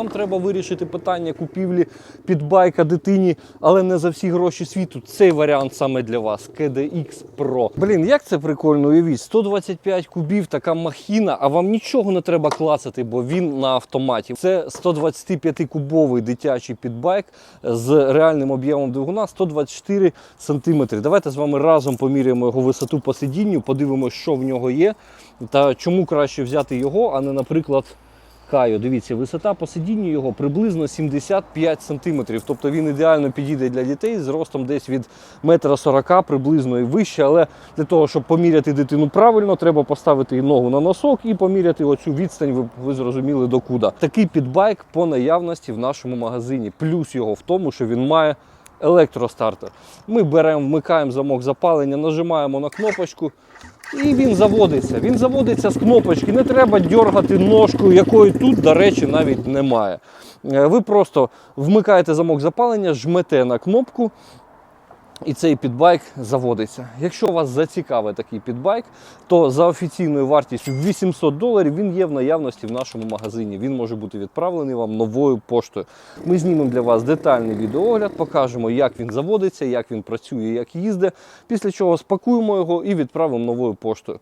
Вам треба вирішити питання купівлі підбайка дитині, але не за всі гроші світу. Цей варіант саме для вас. KDX Pro. Блін, як це прикольно, уявіть, 125 кубів, така махіна, а вам нічого не треба клацати, бо він на автоматі. Це 125-кубовий дитячий підбайк з реальним об'ємом двигуна 124 см. Давайте з вами разом поміряємо його висоту по сидінню, подивимося, що в нього є, та чому краще взяти його, а не, наприклад. Кайо, дивіться, висота по сидінню його приблизно 75 см. Тобто він ідеально підійде для дітей з ростом десь від 1,40 м приблизно і вище. Але для того, щоб поміряти дитину правильно, треба поставити їй ногу на носок і поміряти оцю відстань, ви, ви зрозуміли докуди. Такий підбайк по наявності в нашому магазині. Плюс його в тому, що він має електростартер. Ми беремо, вмикаємо замок запалення, нажимаємо на кнопочку. І він заводиться. Він заводиться з кнопочки. Не треба дергати ножкою, якої тут, до речі, навіть немає. Е, Ви просто вмикаєте замок запалення, жмете на кнопку. І цей підбайк заводиться. Якщо вас зацікавить такий підбайк, то за офіційною вартістю 800 доларів він є в наявності в нашому магазині. Він може бути відправлений вам новою поштою. Ми знімемо для вас детальний відеоогляд, покажемо, як він заводиться, як він працює, як їздить. Після чого спакуємо його і відправимо новою поштою.